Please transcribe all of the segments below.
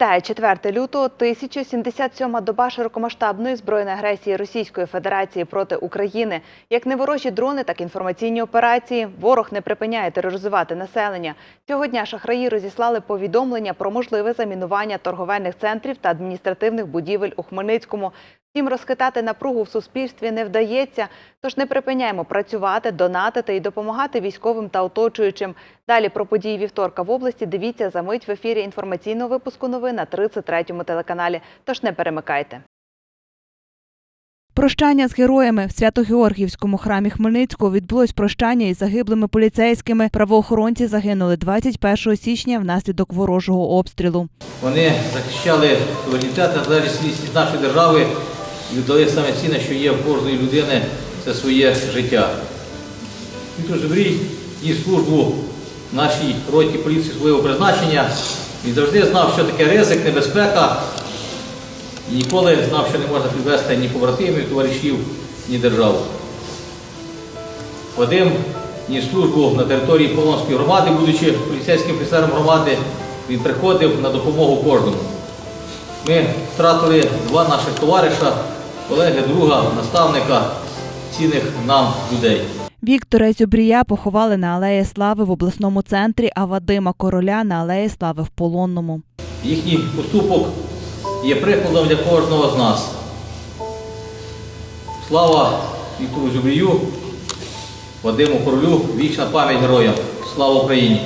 Вітаю 4 лютого. 1077 доба широкомасштабної збройної агресії Російської Федерації проти України. Як неворожі дрони, так і інформаційні операції. Ворог не припиняє тероризувати населення. Цього дня шахраї розіслали повідомлення про можливе замінування торговельних центрів та адміністративних будівель у Хмельницькому. Втім, розхитати напругу в суспільстві не вдається, тож не припиняємо працювати, донатити і допомагати військовим та оточуючим. Далі про події вівторка в області дивіться за мить в ефірі інформаційного випуску новин на 33-му телеканалі. Тож не перемикайте. Прощання з героями в Свято-Георгіївському храмі Хмельницького відбулось прощання із загиблими поліцейськими. Правоохоронці загинули 21 січня внаслідок ворожого обстрілу. Вони захищали суверенітет та незалежність нашої держави віддали саме цінне, що є в кожної людини, це своє життя. Віктор Жебрій ніс службу нашій роті поліції своєго призначення. Він завжди знав, що таке ризик, небезпека. І ніколи знав, що не можна підвести ні побратимів, товаришів, ні державу. Вадим ніс службу на території Полонської громади, будучи поліцейським офіцером громади, він приходив на допомогу кожному. Ми втратили два наших товариша, колеги, друга, наставника, цінних нам людей. Віктора Зюбрія поховали на Алеї Слави в обласному центрі, а Вадима Короля на Алеї Слави в Полонному. Їхній поступок є прикладом для кожного з нас. Слава Віктору Зюбрію, Вадиму Королю, вічна пам'ять героям. Слава Україні!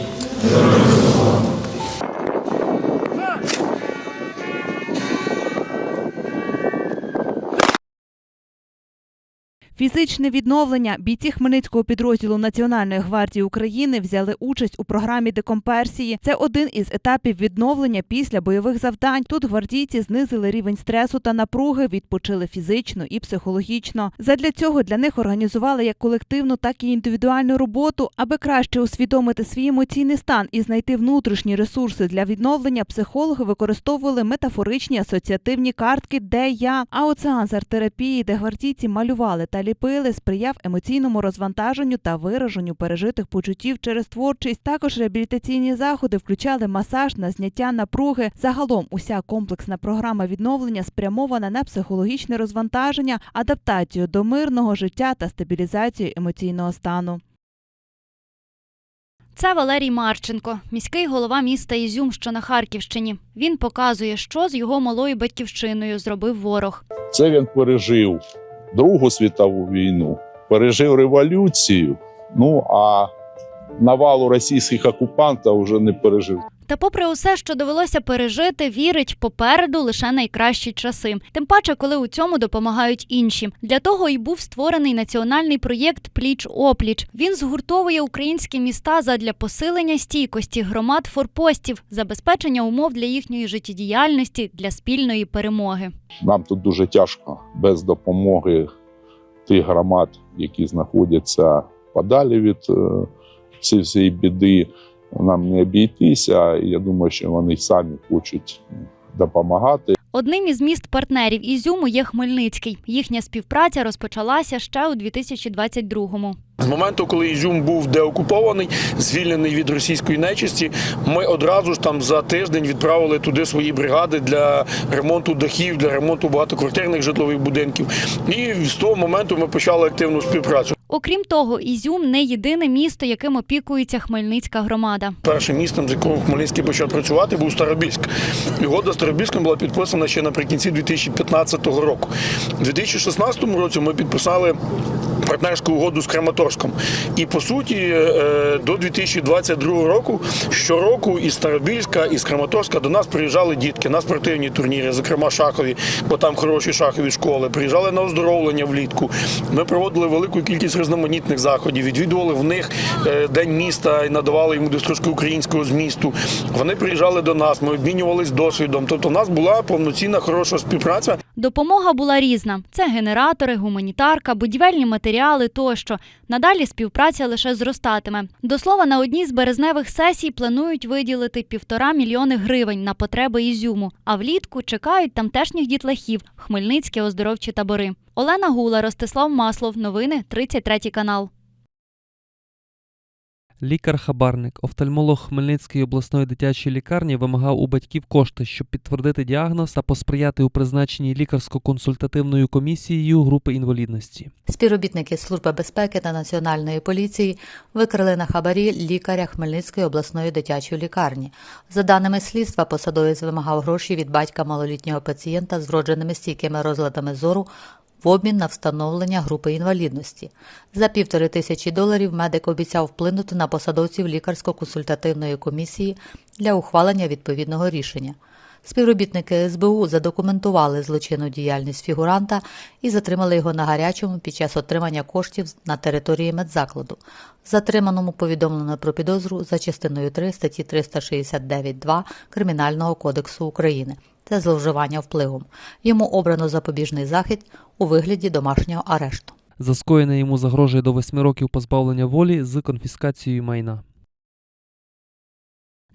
Фізичне відновлення бійці Хмельницького підрозділу Національної гвардії України взяли участь у програмі декомперсії. Це один із етапів відновлення після бойових завдань. Тут гвардійці знизили рівень стресу та напруги, відпочили фізично і психологічно. Задля цього для них організували як колективну, так і індивідуальну роботу, аби краще усвідомити свій емоційний стан і знайти внутрішні ресурси для відновлення. Психологи використовували метафоричні асоціативні картки, де я, а от сеанс арт-терапії, де гвардійці малювали та ліпили, сприяв емоційному розвантаженню та вираженню пережитих почуттів через творчість. Також реабілітаційні заходи включали масаж на зняття напруги. Загалом уся комплексна програма відновлення спрямована на психологічне розвантаження, адаптацію до мирного життя та стабілізацію емоційного стану. Це Валерій Марченко, міський голова міста Ізюм, що на Харківщині. Він показує, що з його малою батьківщиною зробив ворог. Це він пережив Другу світову війну, пережив революцію. Ну а навалу російських окупантів вже не пережив. Та, попри усе, що довелося пережити, вірить попереду лише найкращі часи. Тим паче, коли у цьому допомагають інші. Для того і був створений національний проєкт Пліч опліч. Він згуртовує українські міста задля посилення стійкості громад форпостів, забезпечення умов для їхньої життєдіяльності для спільної перемоги. Нам тут дуже тяжко без допомоги тих громад, які знаходяться подалі від е, цієї біди. Нам не обійтися. І Я думаю, що вони самі хочуть допомагати. Одним із міст партнерів Ізюму є Хмельницький. Їхня співпраця розпочалася ще у 2022-му. З моменту, коли Ізюм був деокупований, звільнений від російської нечисті, ми одразу ж там за тиждень відправили туди свої бригади для ремонту дахів, для ремонту багатоквартирних житлових будинків. І з того моменту ми почали активну співпрацю. Окрім того, Ізюм не єдине місто, яким опікується Хмельницька громада. Першим містом, з якого Хмельницький почав працювати, був Старобільськ. Угода з Старобільськом була підписана ще наприкінці 2015 року. У 2016 році ми підписали партнерську угоду з Краматорськом. І по суті, е, до 2022 року щороку із Старобільська, із Краматорська до нас приїжджали дітки на спортивні турніри, зокрема шахові, бо там хороші шахові школи. Приїжджали на оздоровлення влітку. Ми проводили велику кількість різноманітних заходів, відвідували в них е, день міста і надавали йому трошки українського змісту. Вони приїжджали до нас, ми обмінювались досвідом. Тобто, у нас була повноцінна хороша співпраця. Допомога була різна: це генератори, гуманітарка, будівельні матеріали тощо. Надалі співпраця лише зростатиме. До слова, на одній з березневих сесій планують виділити півтора мільйони гривень на потреби Ізюму. А влітку чекають тамтешніх дітлахів Хмельницькі оздоровчі табори. Олена Гула, Ростислав Маслов. Новини 33 канал. Лікар-хабарник, офтальмолог Хмельницької обласної дитячої лікарні вимагав у батьків кошти, щоб підтвердити діагноз та посприяти у призначенні лікарсько-консультативною комісією групи інвалідності. Співробітники Служби безпеки та Національної поліції викрили на хабарі лікаря Хмельницької обласної дитячої лікарні. За даними слідства, посадовець вимагав гроші від батька малолітнього пацієнта з вродженими стійкими розладами зору в обмін на встановлення групи інвалідності. За півтори тисячі доларів медик обіцяв вплинути на посадовців лікарсько-консультативної комісії для ухвалення відповідного рішення. Співробітники СБУ задокументували злочинну діяльність фігуранта і затримали його на гарячому під час отримання коштів на території медзакладу. Затриманому повідомлено про підозру за частиною 3 статті 369.2 Кримінального кодексу України. Це зловживання впливом. Йому обрано запобіжний захід у вигляді домашнього арешту. За скоєне йому загрожує до 8 років позбавлення волі з конфіскацією майна.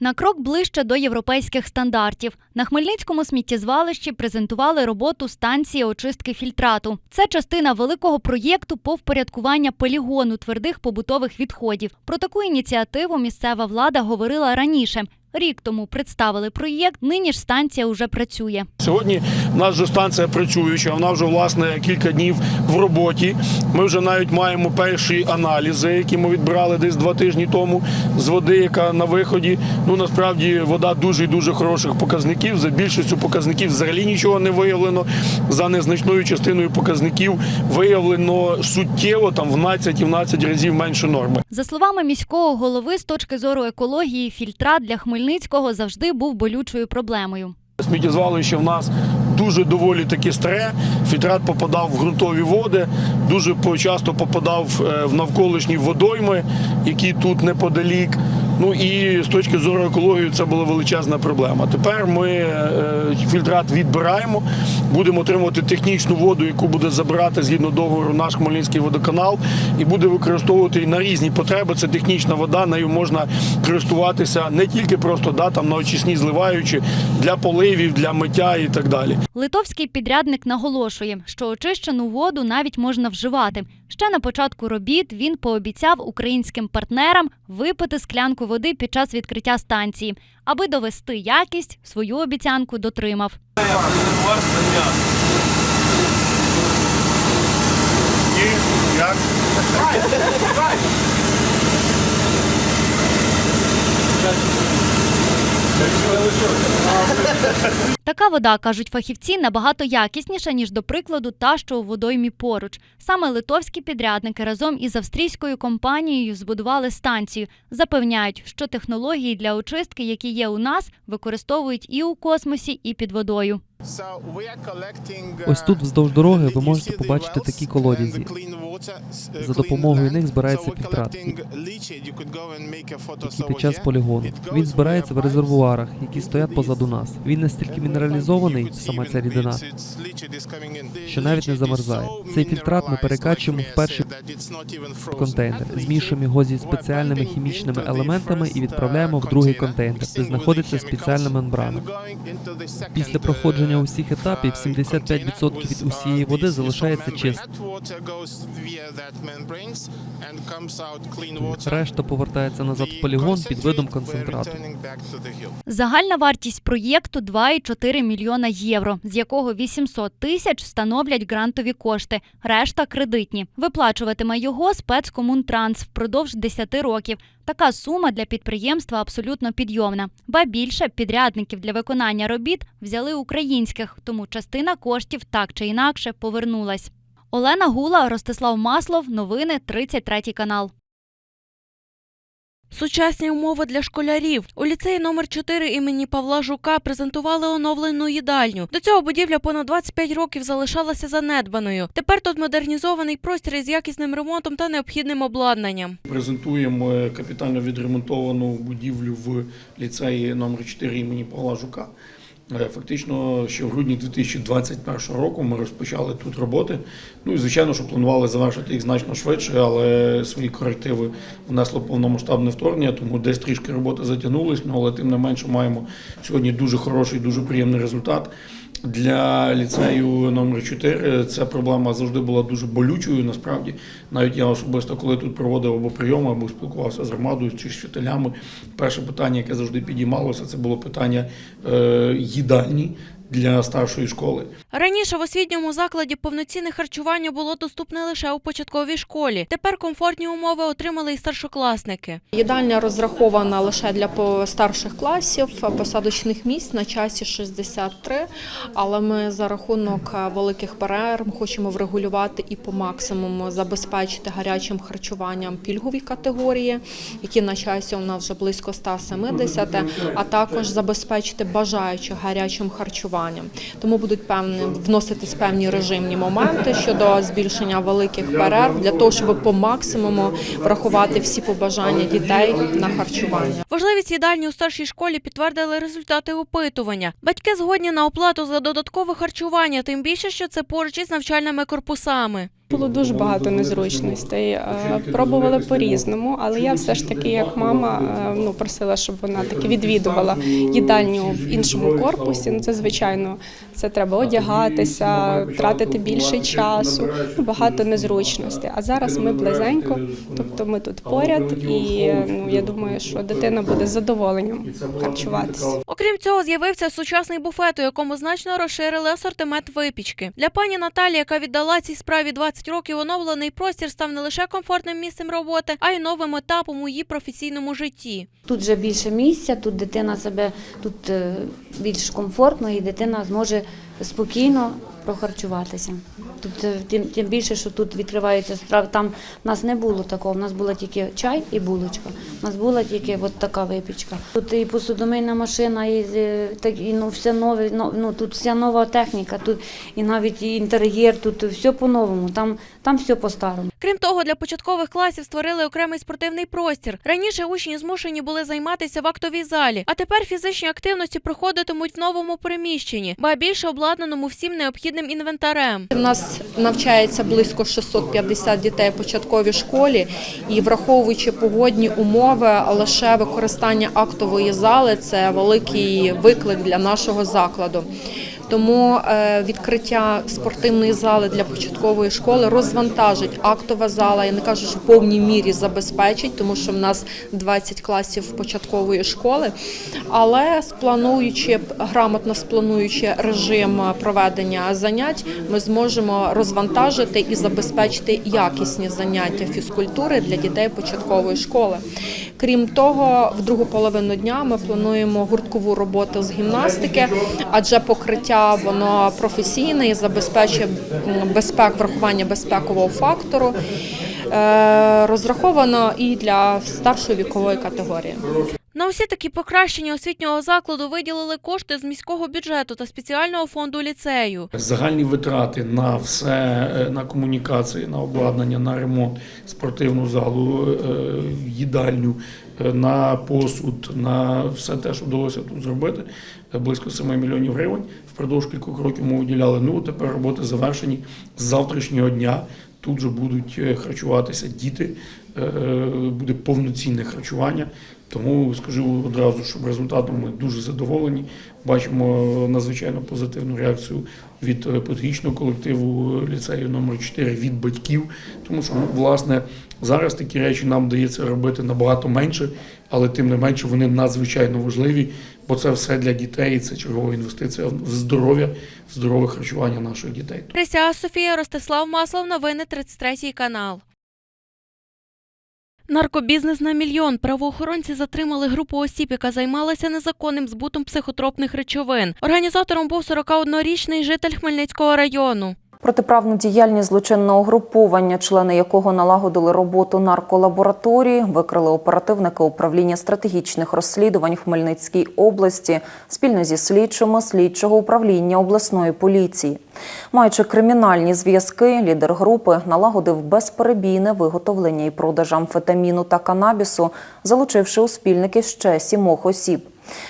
На крок ближче до європейських стандартів. На Хмельницькому сміттєзвалищі презентували роботу станції очистки фільтрату. Це частина великого проєкту по впорядкуванню полігону твердих побутових відходів. Про таку ініціативу місцева влада говорила раніше. Рік тому представили проєкт. Нині ж станція уже працює. Сьогодні в нас вже станція працююча, вона вже власне кілька днів в роботі. Ми вже навіть маємо перші аналізи, які ми відбирали десь два тижні тому з води, яка на виході. Ну насправді вода дуже і дуже хороших показників. За більшістю показників взагалі нічого не виявлено. За незначною частиною показників виявлено суттєво там в 12-12 разів менше норми. За словами міського голови, з точки зору екології, фільтрат для Хмельницького завжди був болючою проблемою. Сміттєзвалище в нас дуже доволі таки старе. Фітрат попадав в ґрунтові води, дуже часто попадав е, в навколишні водойми, які тут неподалік. Ну і з точки зору екології це була величезна проблема. Тепер ми е, фільтрат відбираємо, будемо отримувати технічну воду, яку буде забирати згідно договору наш Хмельницький водоканал, і буде використовувати на різні потреби. Це технічна вода, нею можна користуватися не тільки просто да, там, на очисні зливаючи для поливів, для миття і так далі. Литовський підрядник наголошує, що очищену воду навіть можна вживати. Ще на початку робіт він пообіцяв українським партнерам випити склянку води під час відкриття станції. Аби довести якість, свою обіцянку дотримав. Як? Така вода, кажуть фахівці, набагато якісніша, ніж, до прикладу, та, що у водоймі поруч. Саме литовські підрядники разом із австрійською компанією збудували станцію. Запевняють, що технології для очистки, які є у нас, використовують і у космосі, і під водою. Ось тут вздовж дороги ви можете побачити такі колодязі. За допомогою них збирається фільтрат, який під час полігону. Він збирається в резервуарах, які стоять позаду нас. Він настільки мінералізований, сама ця рідина, що навіть не замерзає. Цей фільтрат ми перекачуємо в перший контейнер, змішуємо його зі спеціальними хімічними елементами і відправляємо в другий контейнер, де знаходиться спеціальна мембрана. Після проходження усіх етапів 75% від усієї води залишається чистою. Решта повертається назад в полігон під видом концентрату. Загальна вартість проєкту 2,4 мільйона євро, з якого 800 тисяч становлять грантові кошти, решта кредитні. Виплачуватиме його спецкомунтранс впродовж 10 років. Така сума для підприємства абсолютно підйомна. Ба більше підрядників для виконання робіт взяли українських, тому частина коштів так чи інакше повернулась. Олена Гула, Ростислав Маслов. Новини 33 канал. Сучасні умови для школярів у ліцеї номер 4 імені Павла Жука презентували оновлену їдальню. До цього будівля понад 25 років залишалася занедбаною. Тепер тут модернізований простір із якісним ремонтом та необхідним обладнанням. Презентуємо капітально відремонтовану будівлю в ліцеї номер 4 імені Павла Жука. Е, Фактично, ще в грудні 2021 року ми розпочали тут роботи. Ну і звичайно, що планували завершити їх значно швидше, але свої корективи внесло повномасштабне вторгнення, тому десь трішки роботи затягнулись. Ну але тим не менше маємо сьогодні дуже хороший, дуже приємний результат. Для ліцею номер 4 ця проблема завжди була дуже болючою. Насправді, навіть я особисто, коли тут проводив або прийоми, або спілкувався з громадою чи з вчителями, перше питання, яке завжди підіймалося, це було питання е, їдальні для старшої школи. Раніше в освітньому закладі повноцінне харчування було доступне лише у початковій школі. Тепер комфортні умови отримали і старшокласники. Їдальня розрахована лише для старших класів, посадочних місць на часі 63, але ми за рахунок е, великих перерв хочемо врегулювати і по максимуму забезпечити гарячим харчуванням пільгові категорії, які на часі у нас вже близько 170, а також забезпечити бажаючих гарячим харчуванням. Тому будуть певні вноситись певні режимні моменти щодо збільшення великих перерв для того, щоб по максимуму врахувати всі побажання дітей на харчування. Важливість їдальні у старшій школі підтвердили результати опитування. Батьки згодні на оплату за додаткове харчування, тим більше, що це поруч із навчальними корпусами. Було дуже багато незручностей. Е, Пробували по-різному, але я все ж таки, як мама, е, ну просила, щоб вона таки відвідувала їдальню в іншому корпусі. Ну це звичайно, це треба одягатися, тратити більше часу. Ну, багато незручностей. А зараз ми близенько, тобто ми тут поряд, і ну я думаю, що дитина буде з задоволенням харчуватися. Окрім цього, з'явився сучасний буфет, у якому значно розширили асортимент випічки. Для пані Наталі, яка віддала цій справі 20 років, оновлений простір став не лише комфортним місцем роботи, а й новим етапом у її професійному житті. Тут вже більше місця, тут дитина себе тут е, більш комфортно і дитина зможе спокійно прохарчуватися. Е, тим, тим більше, що тут відкриваються страви. Там в нас не було такого. В нас була тільки чай і булочка. У нас була тільки от така випічка. Тут і посудомийна машина, і, так, і ну, все нове. но- Ну, тут вся нова техніка, тут і навіть і інтер'єр, тут все по-новому. Там, там все по-старому. Крім того, для початкових класів створили окремий спортивний простір. Раніше учні змушені були займатися в актовій залі, а тепер фізичні активності проходитимуть в новому приміщенні, ба більше обладнаному всім необхідним інвентарем. У нас навчається близько 650 дітей в початковій школі, і враховуючи погодні умови, лише використання актової зали це великий виклик для нашого закладу. Тому е, відкриття спортивної зали для початкової школи розвантажить актова зала. Я не кажу, що в повній мірі забезпечить, тому що в нас 20 класів початкової школи. Але сплануючи грамотно сплануючи режим проведення занять, ми зможемо розвантажити і забезпечити якісні заняття фізкультури для дітей початкової школи. Крім того, в другу половину дня ми плануємо гурткову роботу з гімнастики, адже покриття воно професійне і забезпечує безпек, врахування безпекового фактору. Е, Розраховано і для старшої вікової категорії. На усі такі покращення освітнього закладу виділили кошти з міського бюджету та спеціального фонду ліцею. Загальні витрати на все, е, на комунікації, на обладнання, на ремонт спортивну залу, е, їдальню, е, на посуд, на все те, що вдалося тут зробити, близько 7 мільйонів гривень. Впродовж кількох років ми виділяли. Ну тепер роботи завершені. З завтрашнього дня тут же будуть харчуватися діти, буде повноцінне харчування. Тому скажу одразу, що результатом ми дуже задоволені. Бачимо надзвичайно позитивну реакцію від е, педагогічного колективу ліцею номер 4 від батьків. Тому що ну, власне зараз такі речі нам вдається робити набагато менше, але тим не менше вони надзвичайно важливі, бо це все для дітей. Це чергова інвестиція в здоров'я, здорове харчування наших дітей. Присяга Софія Ростислав Маслов, новини 33 канал. Наркобізнес на мільйон. Правоохоронці затримали групу осіб, яка займалася незаконним збутом психотропних речовин. Організатором був 41-річний житель Хмельницького району. Протиправну діяльність злочинного угруповання, члени якого налагодили роботу нарколабораторії, викрили оперативники управління стратегічних розслідувань Хмельницькій області спільно зі слідчими слідчого управління обласної поліції. Маючи кримінальні зв'язки, лідер групи налагодив безперебійне виготовлення і продаж амфетаміну та канабісу, залучивши у спільники ще сімох осіб.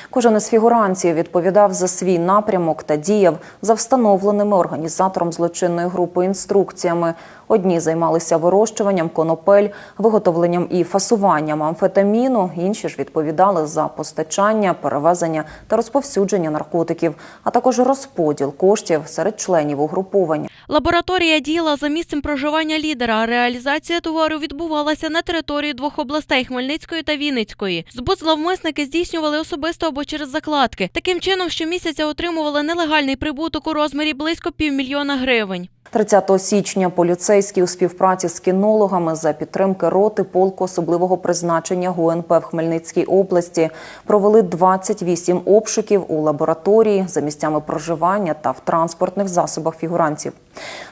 Кожен із фігурантів відповідав за свій напрямок та діяв за встановленими організатором злочинної групи інструкціями. Одні займалися вирощуванням конопель, виготовленням і фасуванням амфетаміну, інші ж відповідали за постачання, перевезення та розповсюдження наркотиків, а також розподіл коштів серед членів угруповання. Лабораторія діяла за місцем проживання лідера. Реалізація товару відбувалася на території двох областей Хмельницької та Вінницької. Збут зловмисники здійснювали особисто або через закладки. Таким чином, щомісяця отримували нелегальний прибуток у розмірі близько півмільйона гривень. 30 січня поліцейські у співпраці з кінологами за підтримки роти полку особливого призначення ГУНП в Хмельницькій області провели 28 обшуків у лабораторії за місцями проживання та в транспортних засобах фігурантів.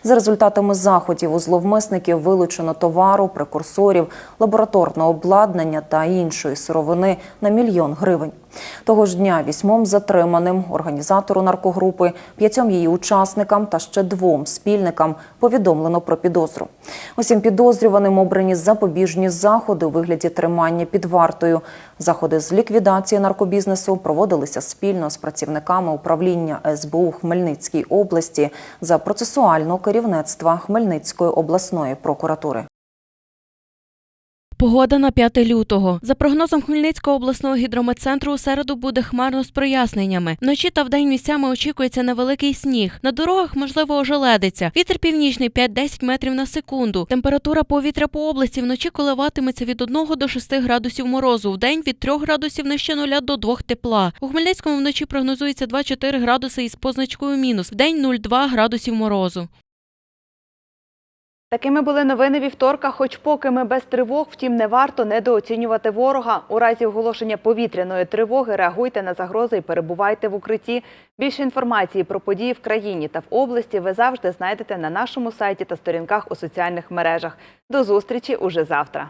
За результатами заходів у зловмисників вилучено товару, прекурсорів, лабораторного обладнання та іншої сировини на мільйон гривень. Того ж дня вісьмом затриманим організатору наркогрупи, п'ятьом її учасникам та ще двом спільникам повідомлено про підозру. Усім підозрюваним обрані запобіжні заходи у вигляді тримання під вартою. Заходи з ліквідації наркобізнесу проводилися спільно з працівниками управління СБУ Хмельницької області за процесуального керівництва Хмельницької обласної прокуратури. Погода на 5 лютого. За прогнозом Хмельницького обласного гідрометцентру, у середу буде хмарно з проясненнями. Вночі та вдень місцями очікується невеликий сніг. На дорогах можливо ожеледиться. Вітер північний 5-10 метрів на секунду. Температура повітря по області вночі коливатиметься від 1 до 6 градусів морозу. Вдень від 3 градусів нижче нуля до 2 тепла. У Хмельницькому вночі прогнозується 2-4 градуси із позначкою мінус. Вдень 0,2 градусів морозу. Такими були новини вівторка. Хоч поки ми без тривог, втім не варто недооцінювати ворога. У разі оголошення повітряної тривоги реагуйте на загрози і перебувайте в укритті. Більше інформації про події в країні та в області ви завжди знайдете на нашому сайті та сторінках у соціальних мережах. До зустрічі уже завтра.